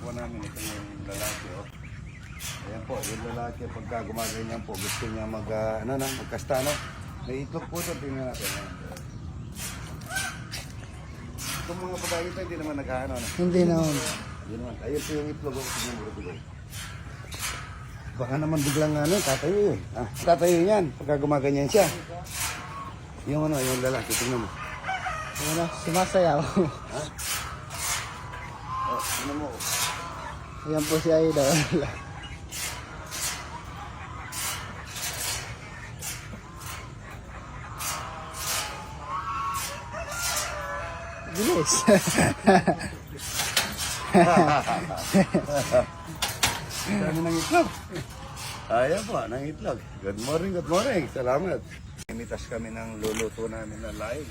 po namin, ito yung lalaki, oh. Ayan po, yung lalaki, pagka gumaganyan po, gusto niya mag, ah, ano na, magkasta, no? May itlog po ito, tingnan natin. Ayan. Itong mga babae ito, hindi naman naghaano, no? Hindi naman. Hindi naman. Ayun po yung itlog, oh. Tingnan mo, ito, Baka naman biglang ano, tatayo yun. Ah, tatayo yan, pagka gumaganyan siya. Yung ano, yung lalaki, tingnan mo. Ano, sumasayaw. Oh, tingnan mo. Ayan po si Idol. Bilis. Dami ng itlog. Ayan po, ng itlog. Good morning, good morning. Salamat. Imitas kami ng luluto namin na laing.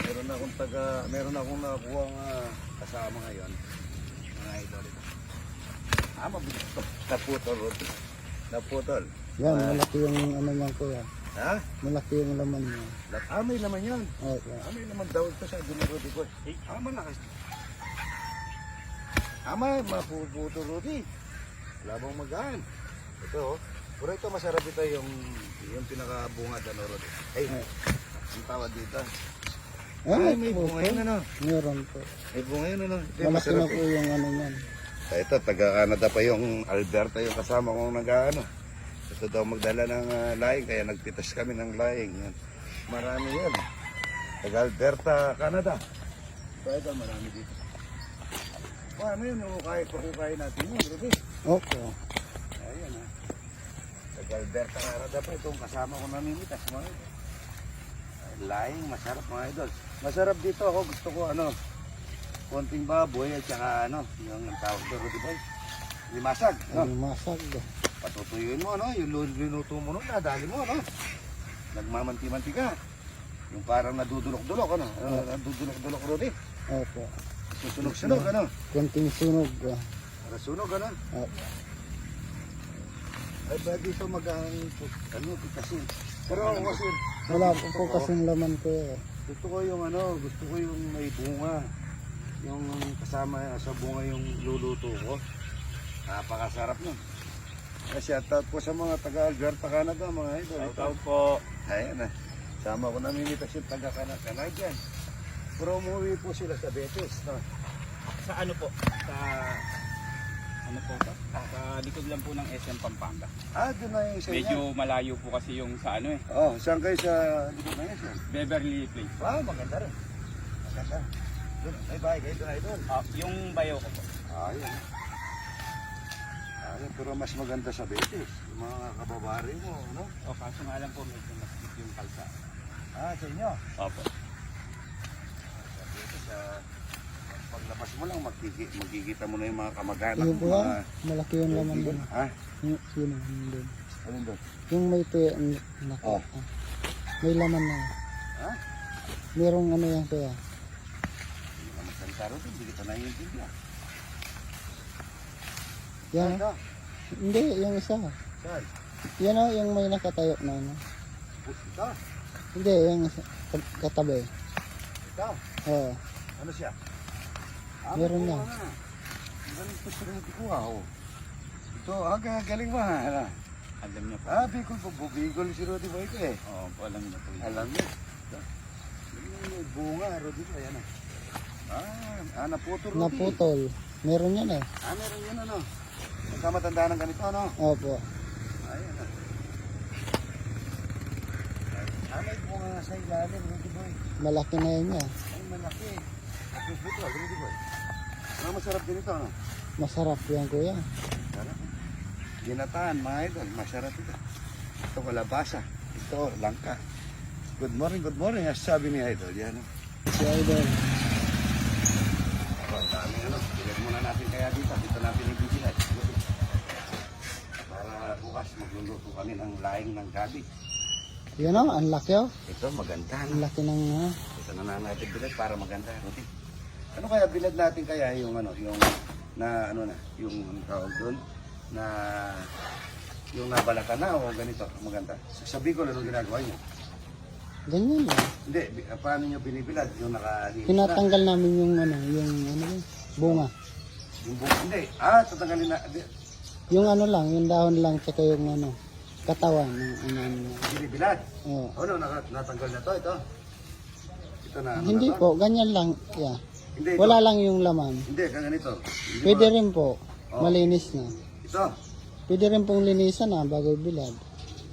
Meron akong taga, meron akong nakuha uh, kasama ngayon. Mga idol ito. Ah, mabilis ito. Naputol, Rodi. Naputol. Yan, malaki yung ano niyan kuya. Ha? Malaki yung laman niya. Ah, may laman yan. Yan. Ah, may laman daw ito sa Rodi ko. Eh, ah, malakas. Ah, may mapuputo, Rodi. Labang magaan. Ito, oh. Pero ito masarap ito yung yung pinakabungad ano Rodi. Ay, ang tawag dito. Ay, may bunga yun ano. Meron po. May bunga yun ano. Ito, Malaki masarap na po eh. yung ano niyan. Ah, Ito, taga-Canada pa yung Alberta yung kasama kong nag-ano. Gusto daw magdala ng ah, laing, kaya nagpitas kami ng laing. Yan. Marami yan. Taga-Alberta, Canada. So ito, marami dito. Paano yun? Ukay, pakukay natin yun, Ruby. Opo. Ayan ha. Taga-Alberta, Canada pa itong kasama ko namimitas. Mga. Laing, masarap mga idol. Masarap dito ako. Gusto ko ano, konting baboy at saka ano, yung ang tawag doon, Rudy Boy. Limasag. No? Ang masag. patutuyuin mo, no? Yung linuto mo nun, nadali mo, no? Nagmamanti-manti ka. Yung parang nadudulok-dulok, ano? Uh, nadudulok-dulok, Rudy. Opo. Susunog-sunog, ano? Kunting sunog. ah. Para sunog, ano? Opo. Ay, ba dito mag-ang, ano, pitasin. Pero kasi, Wala po po kasing laman kuya. gusto ko yung ano, gusto ko yung may bunga. Yung kasama sa bunga yung luluto ko. Napakasarap nun. Kasi at po sa mga taga-Alberta, Canada, mga idol. Shout po. Ayan na. Sama ko namimitas yung taga-Canada. Canadian. Pero umuwi po sila sa Betis. No? Sa ano po? Sa ano po ba? Sa likod lang po ng SM Pampanga. Ah, doon na yung isa Medyo malayo po kasi yung sa ano eh. Oh, saan kayo sa likod na sir? Beverly Place. Ah, maganda rin. Maganda. Doon, may bahay kayo doon, idol. Ah, yung bayo ko po. Ah, yun. Ah, yun. Pero mas maganda sa Betis. Yung mga kababari mo, no? O kaso nga lang po medyo masikip yung kalsa. Ah, sa inyo. Opo. Sa Betis, ah, paglabas mo lang, magkiki, magkikita mo na yung mga kamag-anak Yung mo. po Mga, malaki yung laman doon. ha? Yung, yun, yun doon. Alin doon? Yung may tuya, nako. Oh. ah. May laman na. Ha? Merong ano yan kuya. Magsalita rin, hindi kita naiintindihan. Yan. Ito, Hindi, yung isa. saan? Yan o, yung may nakatayo na ano. Ito, Hindi, yung isa, kat- katabi. ito. Oo. Ano siya? Ah, Meron na. bunga na. Galing ko sa ko oh. Ito, ah, ga- galing mo ha. Ano? Alam niyo po. Ah, Bicol po. Bicol si Rodi Boy ko eh. Oo, alam niyo po. Alam niyo. Ito. Yung bunga, Rodi ko. Ayan ah. Ah, ah, naputol. Naputol. Meron yan eh. Ah, meron yun ano. Magkamatanda ng ganito ano. Opo. Ayan ah. Ah, may bunga nga sa ilalim, Rodi Boy. Malaki na yan niya. Ay, malaki. Tapos dito, Rodi Boy. Ah, masarap din ito ano. Masarap yan kuya. Sarap. Ginataan, mga idol. Masarap ito. Ito kalabasa. Ito, langka. Good morning, good morning. As sabi ni idol, yan. oh. Si Idol. Oh, dami ano. Bilag muna natin kaya dito. Dito natin ibibilad. Para bukas magluluto kami ng laing ng gabi. Yan o, ang laki o. Ito, maganda. Ang laki ng ano. Ito na na natin bilad para maganda. Ruti. Ano kaya bilad natin kaya yung ano, yung na ano na, yung tawag doon, na yung nabalatan na o ganito, maganda. Sa Bicol, ano ginagawa niyo? Ganyan lang. Hindi, bi- paano nyo binibilad? Yung nakalinis na. Tinatanggal namin yung ano, yung ano yun, bunga. Yung buko, hindi. Ah, tatanggalin na. Yung ano lang, yung dahon lang, tsaka yung ano, katawan ng ano. ano. Binibilad. Oo. Ano, naka, natanggal na to, ito. Ito na, ano Hindi na to? po, ganyan lang. Yeah. Hindi, ito. Wala lang yung laman. Hindi, ganito. Hindi Pwede ba- rin po, Oh. malinis na. Ito. Pwede rin pong linisan na bago bilad.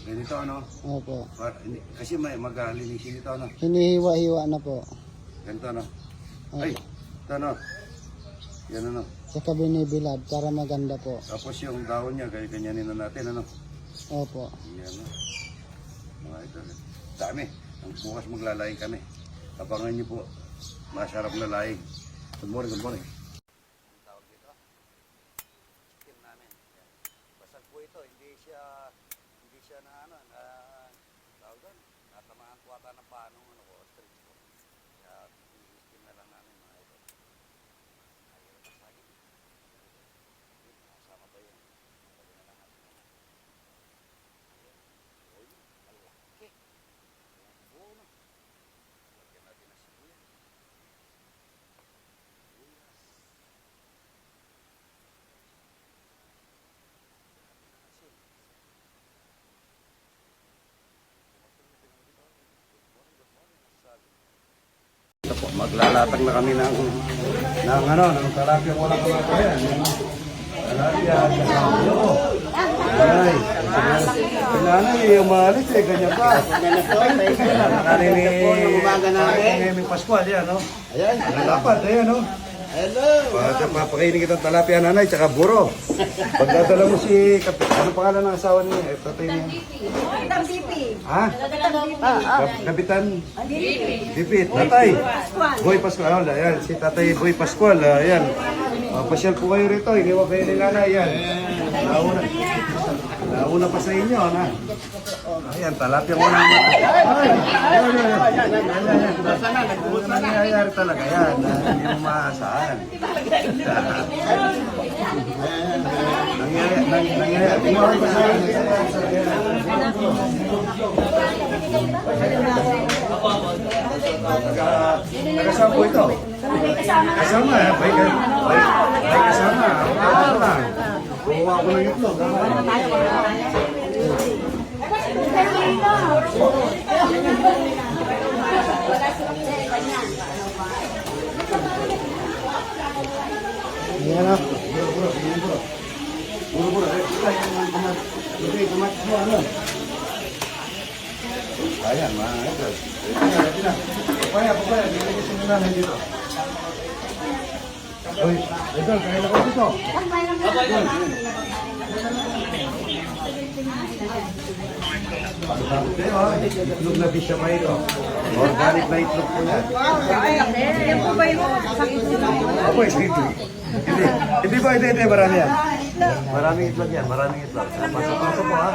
Ganito, ano. Opo. Par- hindi- Kasi may magalinisin ito, ano. Hinihiwa-hiwa na po. Ganito, ano. Opo. Ay, ito, ano. Yan, ano. Tsaka binibilad para maganda po. Tapos yung dahon niya, kaya ganyanin na natin, ano. Opo. Yan, ano. Mga ito. Dami. Ang bukas maglalaying kami. Abangan niyo po. Masarap na laying. Good morning, good morning. Tawag dito. Chicken namin. Yan. Basag po ito. Hindi siya, hindi siya na ano, na, tawag doon. Natamaan po ata ng paano, ano ko, ostrich po. Kaya, i-skin na lang namin mga ito. Ayaw na saging. Yun, Kasama pa yun. Sabi na lang natin. ano. Ayan. Uy, malaki. Ayan, buo na. Lagyan natin ng sibuyas. Sibuyas. Lagyan natin ng asin. Maglalatag na kami ng ng ano, ng talapia walang kamatayan. Talapia, kasama ko. Ay, nanay, umalis eh, ganyan pa. Nanay ni umaga namin. Ni Pascual, yan, no? Ayan. Dapat, ayan, no? Hello. Para papakainin kita ng talapia nanay, tsaka buro. Pagdadala mo si, Kap- ano pangalan ng asawa niya? Eh, tatay niya. Ha? Kap- Kapitan? Dipit. Tatay. Boy Pascual. Ah, Ayan, si Tatay Boy Pascual. ah, Ayan. Uh, pasyal po kayo rito. Iniwan kayo ni nanay. Ayan. Nauna. Nauna pa sa inyo. Na. Ayan, talapia mo naman. Ay! Ayan, ayan, ayan. Ano nangyayari talaga yan? ah, Hindi mo maasahan. Nangyayari, nang- nangyayari. Iniwan pa sa inyo. Saan po ito? Kasama, eh. Bay, bay kasama. Ano lang. Kuha ko ng itlog. Ayan o. Buro, buro. Eh, ito yung kumat. Ito yung kumat mo, ano? Ayan, mga ito. Ito na, ko dito. Uy, ha? Itlog na bisya pa ito. Organic na itlog po yan. Opo, ito. Hindi, hindi po, hindi, hindi, marami yan. Maraming itlog yan, maraming itlog. Pasok-pasok po ha.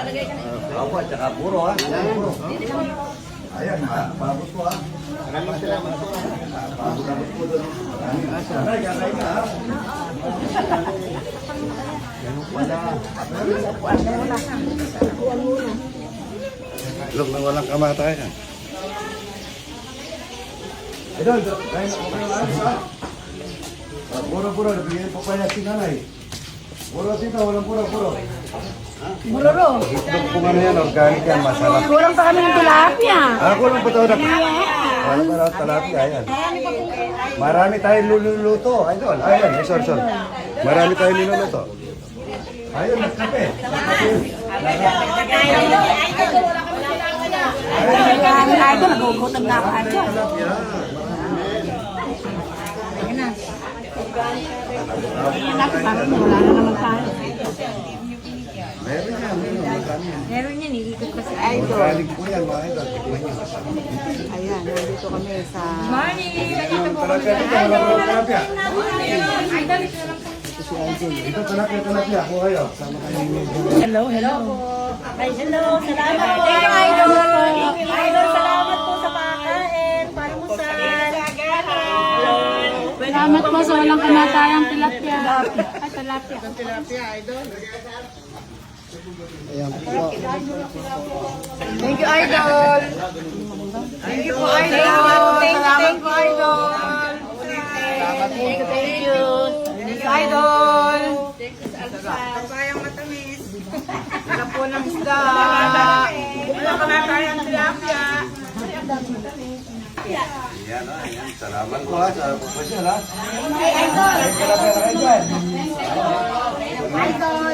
Opo, tsaka puro ha. Puro. Ayan, ma- babos po ha. Maraming salamat po. Babos po doon. Aray, aray ka ha. Ganun pala. Itlog na walang kamatayan. Idol, kain na po kayo alis ha. Ah, Puro, puro, nabigyan po kaya si nanay. Puro dito, walang puro, puro. Muroro. Itlog po ano yan, organic yan, masarap. Kurang pa kami ng tilapia. Ako lang po ito na. Wala pa raw talapia, ayan. Marami tayong lululuto, idol. Ayan, eh, sorry, sorry. Marami tayong niluluto. Ayun, nagkape. Na ito, nagugutom na ako ito. Tilapia, parang wala na naman tayo. Meron yan, meron. Marami yan. Meron yan, iikot idol. Po yan, mga idol. Tikman niyo. Ayan, nandito kami sa... Yung talapia dito, wala pa raw talapia. Ito talapia, talapia. Ako kayo. Sama kayo Hello, hello. Ay, hello, salamat po. Idol. Idol, salamat po sa pagkain. Para mo sa... Salamat po sa walang kamatayang tilapia. Ay, tilapia. Ayan po. Thank you, Idol. Thank you po, Idol. Salamat po, Idol. Thank you, thank you. Thank you, Idol. Papayang matamis. Wala po ng isda. Wala pa nga tayong tilapia. Yan, ah, yan. Salamat po ha sa pagpasyal ha. Idol!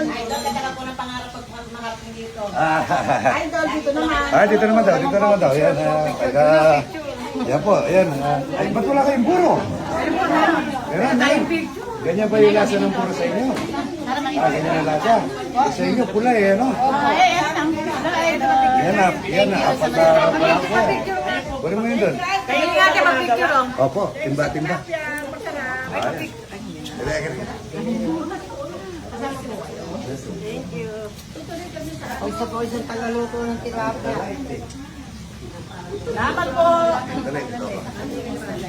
Idol, lang po ng pangarap pag mangarap mo dito. Ah, Idol, dito naman. Ah, dito naman daw, dito naman daw. Yan, ah, taga... Yan po, ayan. ah. Ay, ba't wala kayong puro? Meron, meron. Ganyan ba yung lasa ng puro sa inyo? Ah, ganyan ang lasa. Eh, Sa inyo, pula eh, ano? Yan na, yan na. Apat na pala ko. Kunin mo yun doon. Kayo nga ka mag-picture, oh. Opo, timba, timba. Ayan. Kaya, kaya. Isa po isang tagaluto ng tilapia. Salamat po. Ito.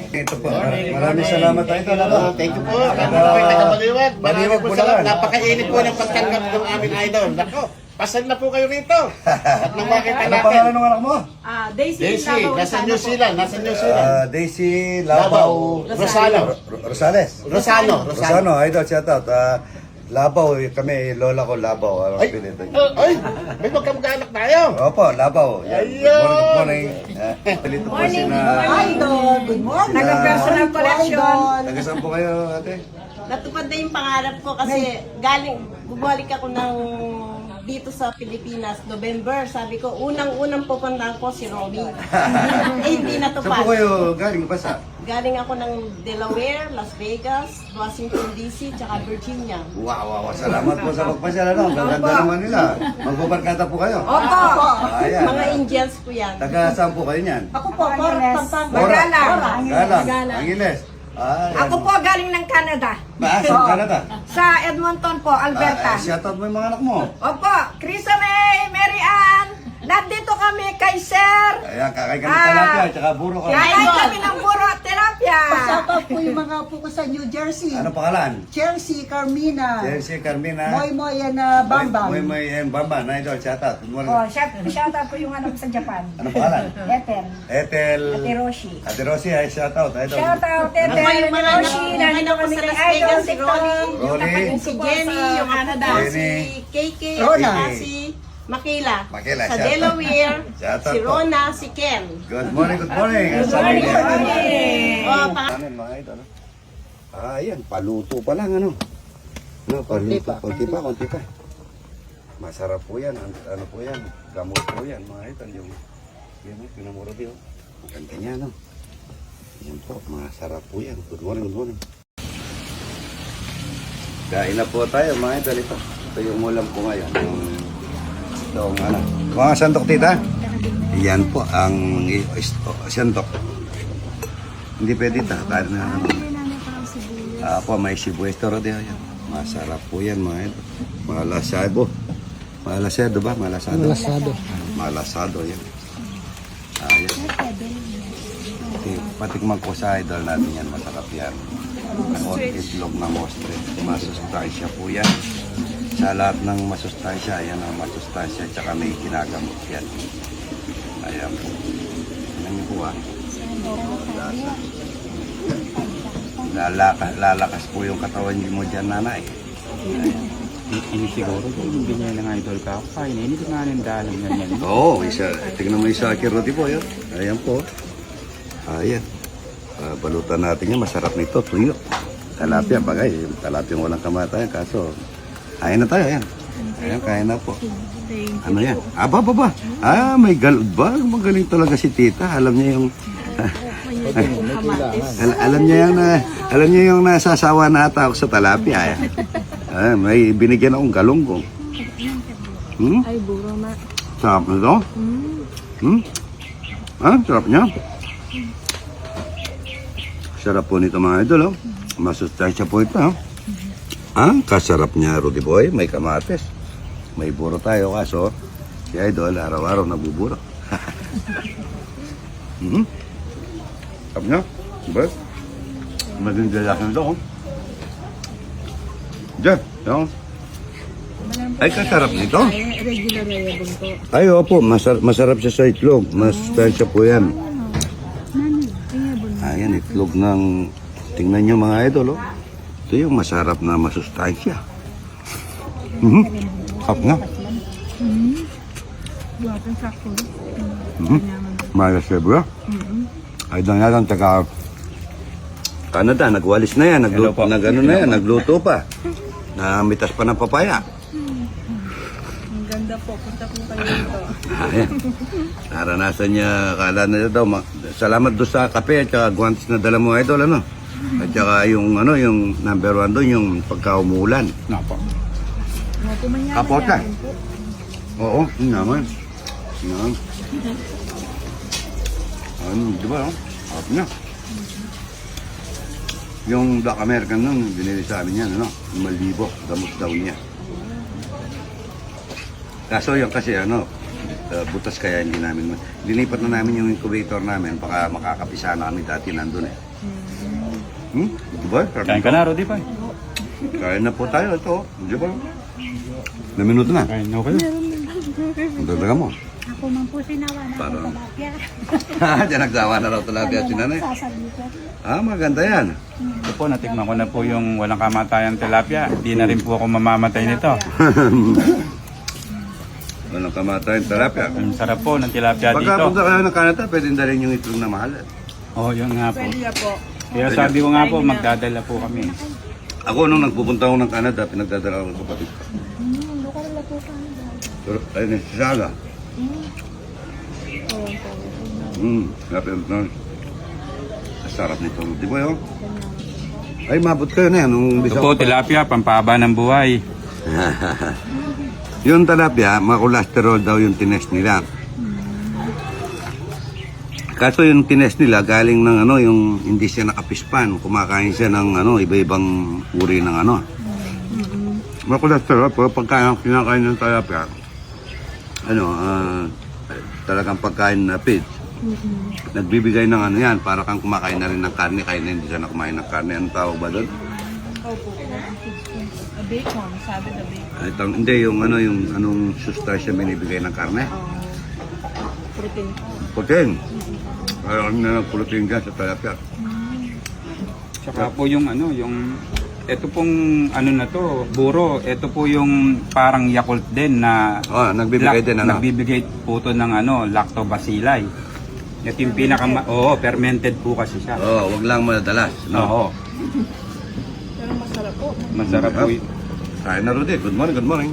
Ito po, mar- maraming salamat tayo. Ito, ano? Thank you po. Kayo tagapaliwag. Baliwag Maraming po salamat. naman. Napakainit po ng pagtanggap ng aming idol. Nako, pasal na po kayo rito. At nang makita Ano natin. pangalan ng anak mo? Ah, Daisy, Daisy, Davao, nasa New po. Zealand. Nasa New Zealand. Ah, Daisy Labaw. Rosano. Ro- Rosales. Rosano. Rosano. Rosano, idol, shout out. Ah, Labaw, eh, kami, lola ko Labaw. Ano Ay, pinito? ay, may magkamag-anak tayo. Opo, Labaw. Yan. Good morning, good morning. Ah, Pilito po si na... Idol, good morning. Taga-personal collection. Taga saan po kayo, ate? Natupad na yung pangarap ko kasi galing, bumalik ako ng dito sa Pilipinas, November. Sabi ko, unang-unang pupuntahan ko si Romy. eh, hindi Saan po natupad. kayo galing ba sa? Galing ako ng Delaware, Las Vegas, Washington DC, tsaka Virginia. Wow, wow, wow. Salamat po sa pagpasyal. Ano? Ang ganda naman nila. Magbabarkada po kayo. Opo! Ayan. Mga Indians po yan. Taga saan po kayo niyan? Ako po, Cora, Pampanga. Galang. Galang. Angiles. Ah, yan. Ako po galing ng Canada. Ba, sa Canada? Sa Edmonton po, Ah, Alberta. ah, shoutout mo yung mga anak mo. Opo, Krisa May, Mary Ann. Nandito kami kay Sir. Ayan, kakay kami Ah. talapia, tsaka buro ka. Kakain kami ng buro at tilapia. Shoutout po yung mga po ko sa New Jersey. Ano pangalan? Chelsea, Carmina, Chelsea Carmina. Moy Moy and uh, Bambam. Moy Moy and Bamba. Na idol, shoutout. Good morning. Oh, shout, shout out po yung anak ko sa Japan. Ano pangalan? Ethel. Ethel. Hiroshi. Ate Rosie, ay shoutout. Idol. Shout out, Ethel. Ako yung mga anak ko, Nandito anak ko kami sa kay Las Idol Vegas, si TikTok. Rolly. Rolly. Si Jenny, yung. Jenny. Si KK, Rona. at si Makila. Makila, Sa shout out. Delaware, Shout out si po. Rona, si Ken. Good morning, good morning. Good morning. Oh, pa- Ano mga idol? Ah, yan. Paluto pa lang, ano? No, paluto. Konti pa, konti pa. Masarap po yan. Ano, ano po yan? Gamot po yan, mga idol. Yung, yan, oh, pinamuro din. oh. Ang ganda niya, no? Yan po, masarap po yan. Good morning, good morning. Kain na po tayo, mga idol. Ito, ito yung ulam ko ngayon. Yung, itong, ano. Mga sandok, tita? Yan po, ang i- is- oh, sandok. Hindi pwede tatan na. ano. Ah, po, may sibuyas toro din. Yan. Masarap po yan, mga idol. Malasado. Malasado ba? Malasado. Malasado. Malasado, yan. Ah, yan. Okay, patikman ko sa idol natin yan. Masarap yan. O itlog na mostre. Masustansya po yan. Sa lahat ng masustansya, yan ang masustansya. Tsaka may ginagamot yan. Ayan po. Niyo po ah. Lalakas, lalakas po yung katawan niyo mo dyan, nanay. Ini siguro kung hindi niya ng idol ka, kain ini ko nga ng dalang yan yan. Oo, oh, isa. Tingnan mo yung sa akin roti po, yun. Ayan po. Ayan. Ah, balutan natin yan. Masarap nito. Tuyo. Talapia, bagay. Yung Talapia walang kamatayan. Kaso, kain na tayo. Ayan. Ayan, kain na po. Ano yan? Aba, baba. Ah, may galod ba? Magaling talaga si tita. Alam niya yung... Al- alam niya yung na, alam niya yung nasasawa na ata ako sa talapia. Ayan. Ah, may binigyan akong galunggong. Hmm? Ay, buro ma. Sarap na to? Hmm? Ah, sarap niya. Sarap po nito mga idol, oh. Masustansya po ito, oh. Ah, kasarap niya, Rudy Boy. May kamates. May buro tayo, kaso si idol, araw-araw nabuburo. hmm? Sarap niya. Diba? Maging lalaki nito, oh. Diyan, yun. Ay, kasarap nito. Ay, opo. Masarap, masarap siya sa itlog. Masustansya po yan. Ayan, itlog ng... Tingnan nyo mga idol, oh. Ito yung masarap na masustansya. Mhm. Kap nga. Mhm. Malas ka bro? Ay, doon nga lang, taga Canada, nagwalis na yan, nagluto, nag, ano na yan, nagluto pa. Namitas pa ng papaya. Ang ganda po. Punta po kayo dito. Ayan. Naranasan niya, akala na daw, ma- salamat doon sa kape at guantes na dala mo, idol, ano? At saka yung, ano, yung number one doon, yung pagkaumulan. Napo. Kapota. Oo, yun naman. Yan. Ano, di ba, no? Harap niya. Yung Black American nun, binili sa amin yan, ano? Malibo, gamot daw niya. Kaso yung kasi, ano, uh, butas kaya hindi namin, linipat na namin yung incubator namin, baka makakapisa namin dati nandun eh. Hmm? Di ba? Kain ka na, Rodi pa. Kain na po tayo, ito. Di ba? Na minuto na. Kain na kayo. Ang dadaga mo. Ako man po sinawa na Parang- ng tilapia. Diyan nagsawa na raw talaga si nanay. Sasabitan. Ah, maganda yan. Ito po, natikman ko na po yung walang kamatayan tilapia. Hindi na rin po ako mamamatay nito. Walang kamatayan terapya. Ang sarap po ng tilapia Pagka dito. punta kayo ng Canada, pwede dalhin yung itlog na mahal. Oo, oh, yun nga po. Pwede na po. Kaya sabi ko nga po, magdadala po kami. Ako nung nagpupunta ako ng Canada, pinagdadala ko ng kapatid ko. Pero ayun yung sisaga. Hmm, napin na. Ang Sarap nito. Di ba yun? Ay, mabot kayo na yan. Nung Ito po, tilapia, pampaba ng buhay. yung talapia, makolesterol daw yung tinest nila. Kaso yung tinest nila galing ng ano, yung hindi siya nakapispan. Kumakain siya ng ano, iba-ibang uri ng ano. Makolesterol, pero pagka kinakain ng talapia, ano, ah, talagang pagkain na feed. Nagbibigay ng ano yan, para kang kumakain na rin ng karne, kaya na hindi siya na kumain ng karne. Anong tawag ba doon? Bacon. Sabi na bacon. Ito, hindi, yung ano, yung anong sustansya binibigay ng karne. Protein po. Protein. Kaya kami na ng protein dyan sa talapia. Tsaka po yung ano, yung... Ito pong ano na to, buro. Ito po yung parang Yakult din na... Oh, nagbibigay din ano. Nagbibigay po to ng ano, lactobacilli. Ito yung pinaka... Oo, fermented po kasi siya. Oh, wag lang madalas. No? Oo. Pero masarap po. Masarap po. y- Kain na Rudy. Good morning, good morning.